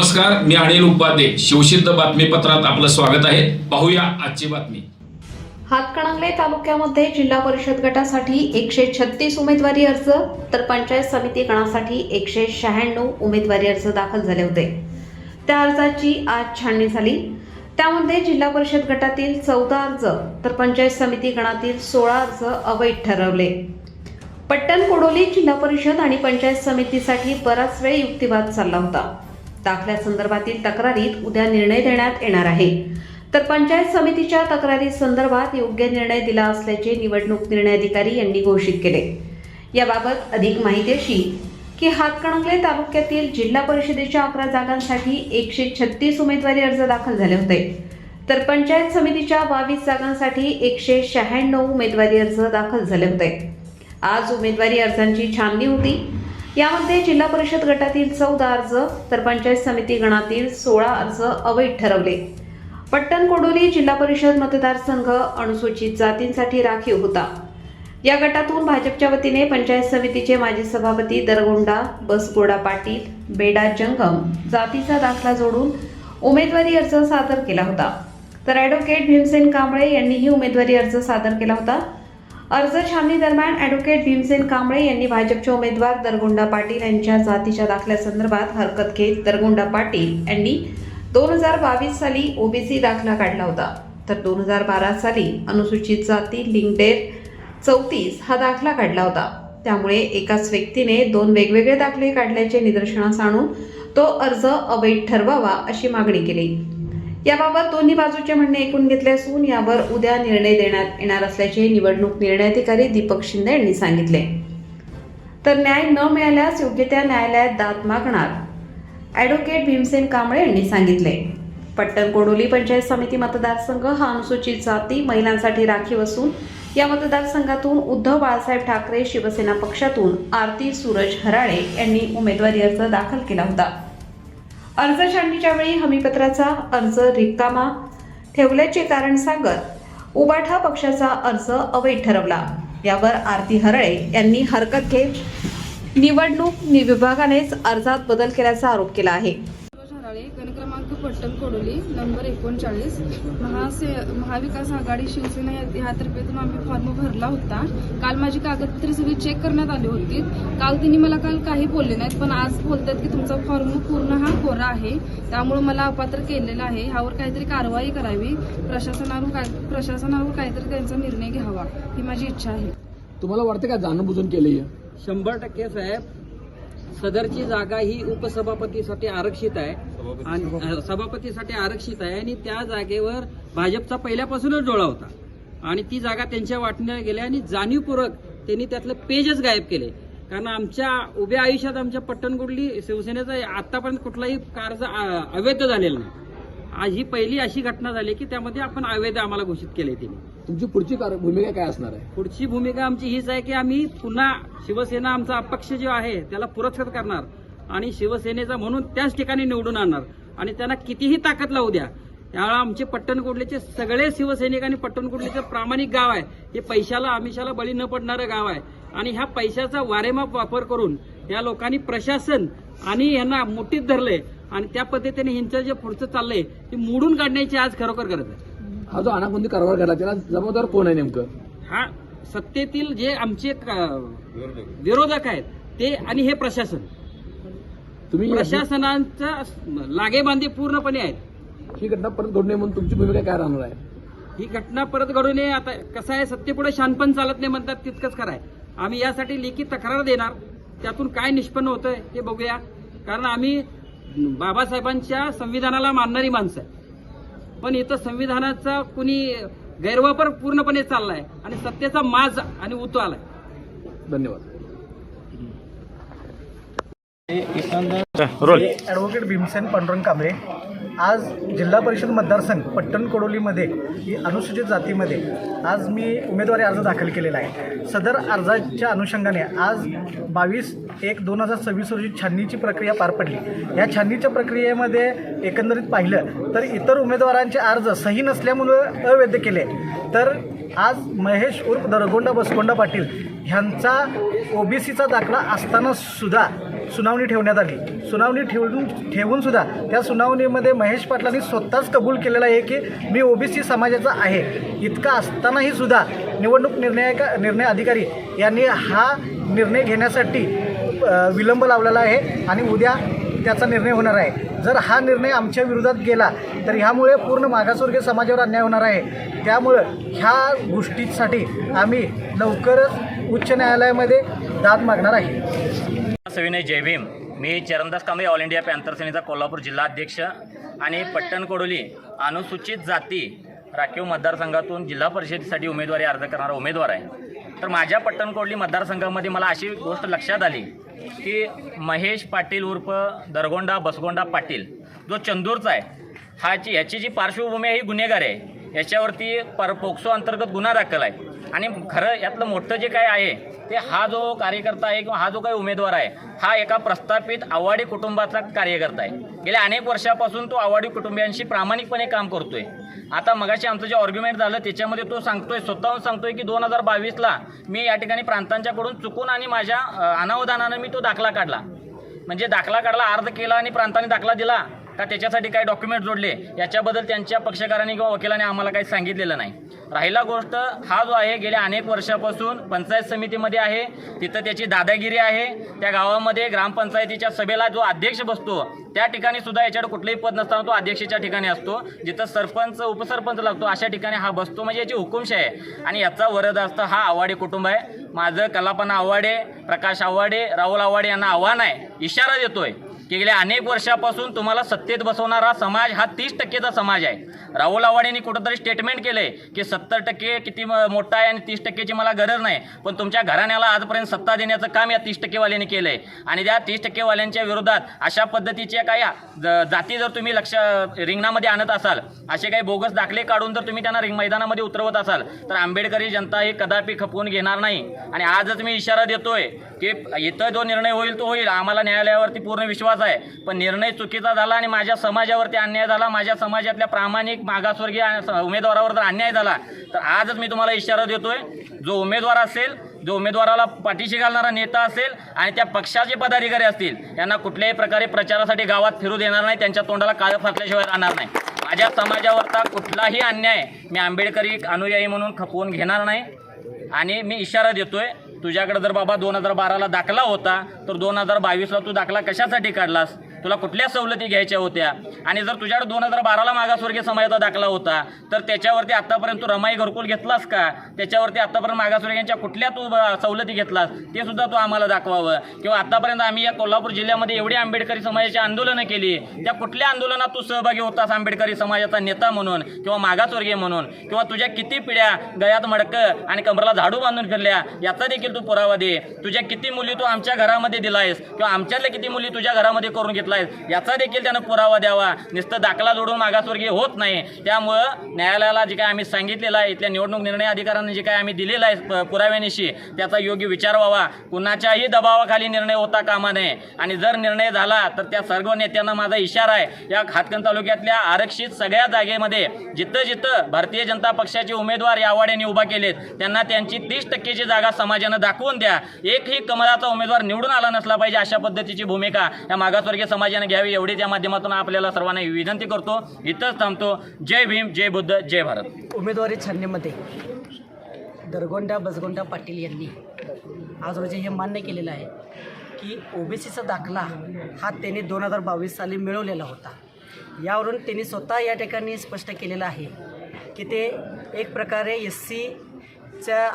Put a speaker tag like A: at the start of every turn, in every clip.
A: नमस्कार मी अनिल उपाध्ये. शिवसिद्ध बातमीपत्रात आपलं स्वागत आहे. पाहूया आजची बातमी.
B: हातकणंगले तालुक्यामध्ये जिल्हा परिषद गटासाठी एकशे छत्तीस उमेदवारी अर्ज तर पंचायत समिती गणासाठी एकशे शहाण्णव उमेदवारी अर्ज दाखल झाले होते. त्या अर्जाची आज छाननी झाली. त्यामध्ये जिल्हा परिषद गटातील चौदा अर्ज तर पंचायत समिती गणातील सोळा अर्ज अवैध ठरवले. पट्टण कोडोली जिल्हा परिषद आणि पंचायत समितीसाठी बराच वेळ युक्तिवाद चालला होता. दाखल्यासंदर्भातील तक्रारीत उद्या निर्णय देण्यात येणार आहे. तर पंचायत समितीच्या तक्रारी संदर्भात योग्य निर्णय दिला असल्याचे निवडणूक निर्णय अधिकारी यांनी घोषित केले. याबाबत अधिक माहिती अशी की हातकणंगले तालुक्यातील जिल्हा परिषदेच्या अकरा जागांसाठी एकशे छत्तीस उमेदवारी अर्ज दाखल झाले होते. तर पंचायत समितीच्या बावीस जागांसाठी एकशे शहाण्णव उमेदवारी अर्ज दाखल झाले होते. आज उमेदवारी अर्जांची छाननी होती. यामध्ये जिल्हा परिषद गटातील चौदा अर्ज तर पंचायत समिती गणातील सोळा अर्ज अवैध ठरवले. पट्टण कोडोली जिल्हा परिषद मतदारसंघ अनुसूचित जातींसाठी राखीव होता. या गटातून भाजपच्या वतीने पंचायत समितीचे माजी सभापती दरगोंडा बसगोडा पाटील बेडा जंगम जातीचा दाखला जोडून उमेदवारी अर्ज सादर केला होता. तर ॲडव्होकेट भीमसेन कांबळे यांनीही उमेदवारी अर्ज सादर केला होता. अर्ज छाननी दरम्यान ॲडव्होकेट भीमसेन कांबळे यांनी भाजपचे उमेदवार दरगुंडा पाटील यांच्या जातीच्या दाखल्यासंदर्भात हरकत घेत दरगुंडा पाटील यांनी दोन हजार बावीस साली ओबीसी दाखला काढला होता. तर दोन हजार बारा साली अनुसूचित जाती लिंगडेर चौतीस हा दाखला काढला होता. त्यामुळे एकाच व्यक्तीने दोन वेगवेगळे दाखले काढल्याचे निदर्शनास आणून तो अर्ज अवैध ठरवावा अशी मागणी केली. याबाबत दोन्ही बाजूचे म्हणणे ऐकून घेतले असून यावर उद्या निर्णय देण्यात येणार असल्याचे निवडणूक निर्णय अधिकारी दीपक शिंदे यांनी सांगितले. तर न्याय न मिळाल्यास योग्य त्या न्यायालयात दाद मागणार ॲडव्होकेट भीमसेन कांबळे यांनी सांगितले. पट्टण कोडोली पंचायत समिती मतदारसंघ हा अनुसूचित जाती महिलांसाठी राखीव असून या मतदारसंघातून उद्धव बाळासाहेब ठाकरे शिवसेना पक्षातून आरती सूरज हराळे यांनी उमेदवारी अर्ज दाखल केला होता. अर्ज छाननीच्या वेळी हमीपत्राचा अर्ज रिकामा. ठेवल्याचे कारण सांगत उबाठा पक्षाचा अर्ज अवैध ठरवला. यावर आरती हरळे यांनी हरकत घेत निवडणूक विभागानेच अर्जात बदल केल्याचा आरोप केला आहे.
C: पट्टण कोडोली नंबर एकोणचाळीस. महासे महाविकास आघाडी शिवसेना या ह्या तर्फेतून आम्ही फॉर्म भरला होता. काल माझी कागदपत्रे सगळी चेक करण्यात आली होती. काल तिने मला काल काही बोलले नाहीत पण आज बोलतात की तुमचा फॉर्म पूर्ण हा कोरा आहे. त्यामुळे मला अपात्र केलेला आहे. ह्यावर काहीतरी कारवाई करावी. प्रशासनावर काय प्रशासनावर काहीतरी त्यांचा निर्णय घ्यावा ही माझी इच्छा आहे.
D: तुम्हाला वाटतं का जाणून बुजून केलंय
E: शंभर टक्के साहेब. सदरची जागा ही उपसभापतीसाठी आरक्षित आहे. आणि सभापतीसाठी आरक्षित आहे आणि त्या जागेवर भाजपचा पहिल्यापासूनच डोळा होता. आणि ती जागा त्यांच्या वाटण्यात गेल्या आणि जाणीवपूर्वक त्यांनी त्यातलं पेजच गायब केले. कारण आमच्या उभ्या आयुष्यात आमच्या पट्टणकुडली शिवसेनेचा आतापर्यंत कुठलाही कार्य अवैध झालेला नाही. आज ही पहिली अशी घटना झाली की त्यामध्ये आपण अवैध आम्हाला घोषित केले त्यांनी.
D: तुमची पुढची भूमिका काय असणार आहे?
E: पुढची भूमिका आमची हीच आहे की आम्ही पुन्हा शिवसेना आमचा अपक्ष जो आहे त्याला पुरस्कृत करणार आणि शिवसेनेचा म्हणून त्याच ठिकाणी निवडून आणणार. आणि त्यांना कितीही ताकद लावू द्या त्यावेळेला आमचे पट्टणकुडलीचे सगळे शिवसैनिक आणि पट्टणकोटलेचं प्रामाणिक गाव आहे. हे पैशाला आमिषाला बळी न पडणारं गाव आहे. आणि ह्या पैशाचा वारेमाप वापर करून या लोकांनी प्रशासन आणि यांना मुठीत धरले आणि त्या पद्धतीने ह्यांचं जे पुढचं चाललंय ते मोडून काढण्याची आज खरोखर गरज आहे.
D: हा जो अनागोंदी कारभार घडला त्याला जबाबदार कोण आहे नेमकं?
E: हा सत्तेतील जे आमचे क- विरोधक. आहेत ते आणि हे प्रशासन.
D: तुम्ही
E: प्रशासनाचा लागेबांधे पूर्णपणे आहेत.
D: ही घटना परत घडू नये म्हणून तुमची भूमिका काय राहणार आहे?
E: ही घटना परत घडू नये आता कसं आहे सत्तेपुढे शानपण चालत नाही म्हणतात तितकंच खरं आहे. आम्ही यासाठी लेखी तक्रार देणार त्यातून काय निष्पन्न होतंय हे बघूया. कारण आम्ही बाबासाहेबांच्या संविधानाला मानणारी माणसं आहे. पण इथं संविधानाचा कुणी गैरवापर पूर्णपणे चाललाय आणि सत्तेचा माज आणि उतो आलाय.
D: धन्यवाद.
F: ॲडव्होकेट भीमसेन पांडुरंग कांबळे. आज जिल्हा परिषद मतदारसंघ पट्टण कोडोलीमध्ये ही अनुसूचित जातीमध्ये आज मी उमेदवारी अर्ज दाखल केलेला आहे. सदर अर्जाच्या अनुषंगाने आज बावीस एक दोन हजार सव्वीस रोजी छाननीची प्रक्रिया पार पडली. या छाननीच्या प्रक्रियेमध्ये एकंदरीत पाहिलं तर इतर उमेदवारांचे अर्ज सही नसल्यामुळे अवैध केले. तर आज महेश उर्फ दरगोंडा बसकोंडा पाटील ह्यांचा ओबीसीचा दाखला असताना सुद्धा सुनावणी ठेवण्यात आली. सुनावणी ठेवून ठेवूनसुद्धा त्या सुनावणीमध्ये महेश पाटलांनी स्वतःच कबूल केलेला आहे की मी ओबीसी समाजाचा आहे. इतका असतानाही सुद्धा निवडणूक निर्णय निर्णय अधिकारी यांनी हा निर्णय घेण्यासाठी विलंब लावलेला आहे आणि उद्या त्याचा निर्णय होणार आहे. जर हा निर्णय आमच्या विरोधात गेला तर ह्यामुळे पूर्ण मागासवर्गीय समाजावर अन्याय होणार आहे. त्यामुळं ह्या गोष्टीसाठी आम्ही लवकरच उच्च न्यायालयामध्ये दाद मागणार आहे.
G: सविनय जय भीम. मी Charandas Kamble All India Panther सेनेचा कोल्हापूर जिल्हा अध्यक्ष आणि पट्टण कोडोली अनुसूचित जाती राखीव मतदारसंघातून जिल्हा परिषदेसाठी उमेदवारी अर्ज करणारा उमेदवार आहे. तर माझ्या पट्टण कोडली मतदारसंघामध्ये मला अशी गोष्ट लक्षात आली की महेश पाटील उर्फ दरगोंडा बसगोंडा पाटील जो चंदूरचा आहे हाची ह्याची जी पार्श्वभूमी आहे ही गुन्हेगार आहे. याच्यावरती पर पोक्सो अंतर्गत गुन्हा दाखल आहे. आणि खरं यातलं मोठं जे काय आहे ते हा जो कार्यकर्ता आहे किंवा हा जो काही उमेदवार आहे हा एका प्रस्थापित आवाडी कुटुंबाचा कार्यकर्ता आहे. गेल्या अनेक वर्षापासून तो आवाडी कुटुंबियांशी प्रामाणिकपणे काम करतोय. आता मगाशी आमचं जे ऑर्ग्युमेंट झालं त्याच्यामध्ये तो सांगतोय स्वतःहून सांगतोय की दोन हजार बावीसला मी या ठिकाणी प्रांतांच्याकडून चुकून आणि माझ्या अनावधानानं मी तो दाखला काढला. म्हणजे दाखला काढला अर्ज केला आणि प्रांताने दाखला दिला. का त्याच्यासाठी काही डॉक्युमेंट जोडले याच्याबद्दल त्यांच्या पक्षकारांनी किंवा वकिलांनी आम्हाला काही सांगितलेलं नाही. राहिला गोष्ट हा जो आहे गेल्या अनेक वर्षापासून पंचायत समितीमध्ये आहे तिथं त्याची दादागिरी आहे त्या गावामध्ये ग्रामपंचायतीच्या सभेला जो अध्यक्ष बसतो त्या ठिकाणी सुद्धा याच्याकडे कुठलंही पद नसताना तो अध्यक्षाच्या ठिकाणी असतो जिथं सरपंच उपसरपंच लागतो अशा ठिकाणी हा बसतो. म्हणजे याची हुकुमशाही आहे. आणि याचा वरद असतं हा आवाडे कुटुंब आहे. माझं कलापना आव्हाडे प्रकाश आव्हाडे राहुल आव्हाडे यांना आव्हान आहे. इशारा देतोय. की गेल्या अनेक वर्षापासून तुम्हाला सत्तेत बसवणारा समाज हा तीस टक्केचा समाज आहे. राहुल आव्हाडेंनी कुठंतरी स्टेटमेंट केलंय की सत्तर टक्के किती म- मोठा आहे आणि तीस टक्केची मला गरज नाही. पण तुमच्या घराण्याला आजपर्यंत सत्ता देण्याचं काम या तीस टक्केवाल्यांनी केलंय. आणि त्या तीस टक्केवाल्यांच्या विरोधात अशा पद्धतीच्या काही ज- जाती जर तुम्ही लक्ष रिंगणामध्ये आणत असाल असे काही बोगस दाखले काढून जर तुम्ही त्यांना रिंग मैदानामध्ये उतरवत असाल तर आंबेडकरी जनता हे कदापि खपवून घेणार नाही. आणि आजच मी इशारा देतोय की इथं जो निर्णय होईल तो होईल. आम्हाला न्यायालयावरती पूर्ण विश्वास आहे. पण निर्णय चुकीचा झाला आणि माझ्या समाजावरती अन्याय झाला माझ्या समाजातल्या प्रामाणिक मागासवर्गीय उमेदवारावर जर अन्याय झाला तर आजच मी तुम्हाला इशारा देतोय जो उमेदवार असेल जो उमेदवाराला पाठीशी घालणारा नेता असेल आणि त्या पक्षाचे पदाधिकारी असतील यांना कुठल्याही प्रकारे प्रचारासाठी गावात फिरू देणार नाही त्यांच्या तोंडाला काळं फासल्याशिवाय राहणार नाही. माझ्या समाजावरचा कुठलाही अन्याय मी आंबेडकरी अनुयायी म्हणून खपवून घेणार नाही. आणि मी इशारा देतोय तुझ्याकडे जर बाबा दोन हजार बाराला दाखला होता तर दोन हजार बावीसला तू दाखला कशासाठी काढलास? तुला कुठल्या सवलती घ्यायच्या होत्या? आणि जर तुझ्याकडे दोन हजार बाराला मागासवर्गीय समाजाचा दाखला होता तर त्याच्यावरती आतापर्यंत तू रमाई घरकुल घेतलास का? त्याच्यावरती आतापर्यंत मागासवर्गीयांच्या कुठल्या तू सवलती घेतलास? ते सुद्धा तू आम्हाला दाखवावं. किंवा आतापर्यंत आम्ही या कोल्हापूर जिल्ह्यामध्ये एवढी आंबेडकरी समाजाची आंदोलनं केली त्या कुठल्या आंदोलनात तू सहभागी होतास आंबेडकरी समाजाचा नेता म्हणून किंवा मागासवर्गीय म्हणून? किंवा तुझ्या किती पिढ्या गळ्यात मडकं आणि कमराला झाडू बांधून फिरल्या याचा देखील तू पुरावा दे. तुझ्या किती मुली तू आमच्या घरामध्ये दिलायस? किंवा आमच्यातल्या किती मुली तुझ्या घरामध्ये करून घेतला घेतलाय याचा देखील त्यानं पुरावा द्यावा. नुसतं दाखला जोडून मागासवर्गीय होत नाही. त्यामुळं न्यायालयाला जे काय आम्ही सांगितलेलं आहे इथल्या निवडणूक निर्णय अधिकाऱ्यांनी जे काय आम्ही दिलेलं आहे प- पुराव्यानिशी त्याचा योग्य विचार व्हावा. कुणाच्याही दबावाखाली निर्णय होता कामा नये. आणि जर निर्णय झाला तर त्या सर्व नेत्यांना माझा इशारा आहे या हातकण तालुक्यातल्या आरक्षित सगळ्या जागेमध्ये जिथं जिथं भारतीय जनता पक्षाचे उमेदवार यावाड्याने उभा केलेत त्यांना त्यांची तीस टक्केची जागा समाजानं दाखवून द्या. एकही कमलाचा उमेदवार निवडून आला नसला पाहिजे अशा पद्धतीची भूमिका या मागासवर्गीय समाजाने घ्यावी एवढी त्या माध्यमातून आपल्याला सर्वांना विनंती करतो. इथंच थांबतो. जय भीम जय बुद्ध जय भारत.
H: उमेदवारी छाननीमध्ये. दरगोंडा बसगोंडा पाटील यांनी आज रोजी हे मान्य केलेलं आहे की ओबीसीचा दाखला हा त्यांनी दोन हजार बावीस साली मिळवलेला होता. यावरून त्यांनी स्वतः या ठिकाणी स्पष्ट केलेलं आहे की ते एक प्रकारे एस सीच्या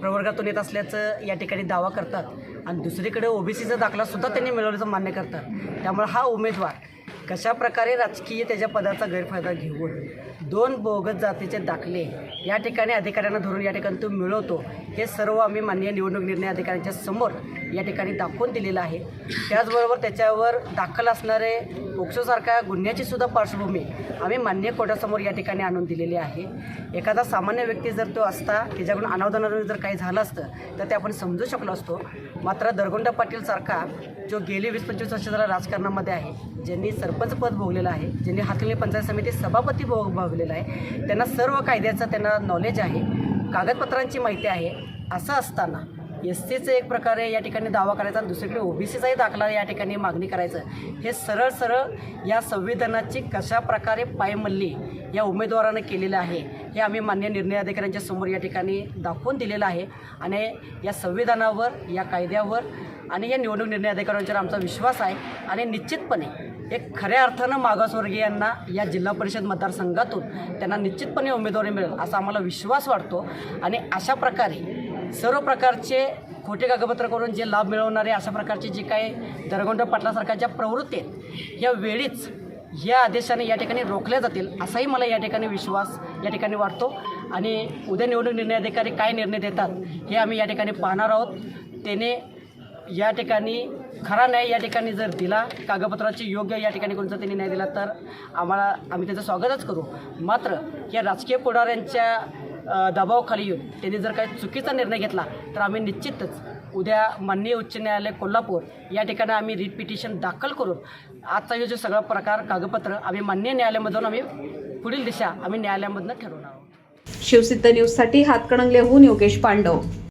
H: प्रवर्गातून येत असल्याचं या ठिकाणी दावा करतात. आणि दुसरीकडे ओबीसीचा दाखलासुद्धा त्यांनी मिळवल्याचं मान्य करतात. त्यामुळे हा उमेदवार कशा प्रकारे राजकीय त्याच्या पदाचा गैरफायदा घेऊन दोन बोगत जातीचे दाखले या ठिकाणी अधिकाऱ्यांना धरून या ठिकाणी तो मिळवतो हे सर्व आम्ही माननीय निवडणूक निर्णय अधिकाऱ्यांच्या समोर या ठिकाणी दाखवून दिलेलं आहे. त्याचबरोबर त्याच्यावर दाखल असणारे पोक्सोसारख्या गुन्ह्याची सुद्धा पार्श्वभूमी आम्ही मान्य कोर्टासमोर या ठिकाणी आणून दिलेली आहे. एखादा सामान्य व्यक्ती जर तो असता त्याच्याकडून अनावधानावर जर काही झालं असतं तर ते आपण समजू शकलो असतो. मात्र दरगोंडा पाटीलसारखा जो गेले वीस पंचवीस वर्ष जरा राजकारणामध्ये आहे ज्यांनी सरपंच पद भोगलेलं आहे ज्यांनी हातले पंचायत समिती सभापती भोग भोगलेलं आहे त्यांना सर्व कायद्याचं त्यांना नॉलेज आहे कागदपत्रांची माहिती आहे असं असताना एस टीचं एक प्रकारे या ठिकाणी दावा करायचा आणि दुसरीकडे ओबीसीचाही दाखला या ठिकाणी मागणी करायचं. हे सरळ सरळ या संविधानाची कशा प्रकारे पायमल्ली या उमेदवारानं केलेलं आहे हे आम्ही मान्य निर्णय अधिकाऱ्यांच्या समोर या ठिकाणी दाखवून दिलेलं आहे. आणि या संविधानावर या कायद्यावर आणि या निवडणूक निर्णय अधिकाऱ्यांवर आमचा विश्वास आहे. आणि निश्चितपणे एक खऱ्या अर्थानं मागासवर्गीयांना या जिल्हा परिषद मतदारसंघातून त्यांना निश्चितपणे उमेदवारी मिळेल असा आम्हाला विश्वास वाटतो. आणि अशा प्रकारे सर्व प्रकारचे खोटे कागदपत्र करून जे लाभ मिळवणारे अशा प्रकारचे जे काही दरगोंड पाटलासारख्या ज्या प्रवृत्ती आहेत या वेळीच या आदेशाने या ठिकाणी रोखल्या जातील असाही मला या ठिकाणी विश्वास या ठिकाणी वाटतो. आणि उद्या निवडणूक निर्णय अधिकारी काय निर्णय देतात हे आम्ही या ठिकाणी पाहणार आहोत. त्याने या ठिकाणी खरा न्याय या ठिकाणी जर दिला कागदपत्राची योग्य या ठिकाणी कोणता त्यांनी न्याय दिला तर आम्हाला आम्ही त्याचं स्वागतच करू. मात्र या राजकीय पुढाऱ्यांच्या दबावाखाली येऊन त्यांनी जर काही चुकीचा निर्णय घेतला तर आम्ही निश्चितच उद्या माननीय उच्च न्यायालय कोल्हापूर या ठिकाणी आम्ही रिट पिटिशन दाखल करून आजचा हे जो सगळा प्रकार कागदपत्र आम्ही मान्य न्यायालयामधून आम्ही पुढील दिशा आम्ही न्यायालयामधनं ठरवणार आहोत.
B: शिवसिद्ध न्यूजसाठी हातकणंगलेहून योगेश पांडव.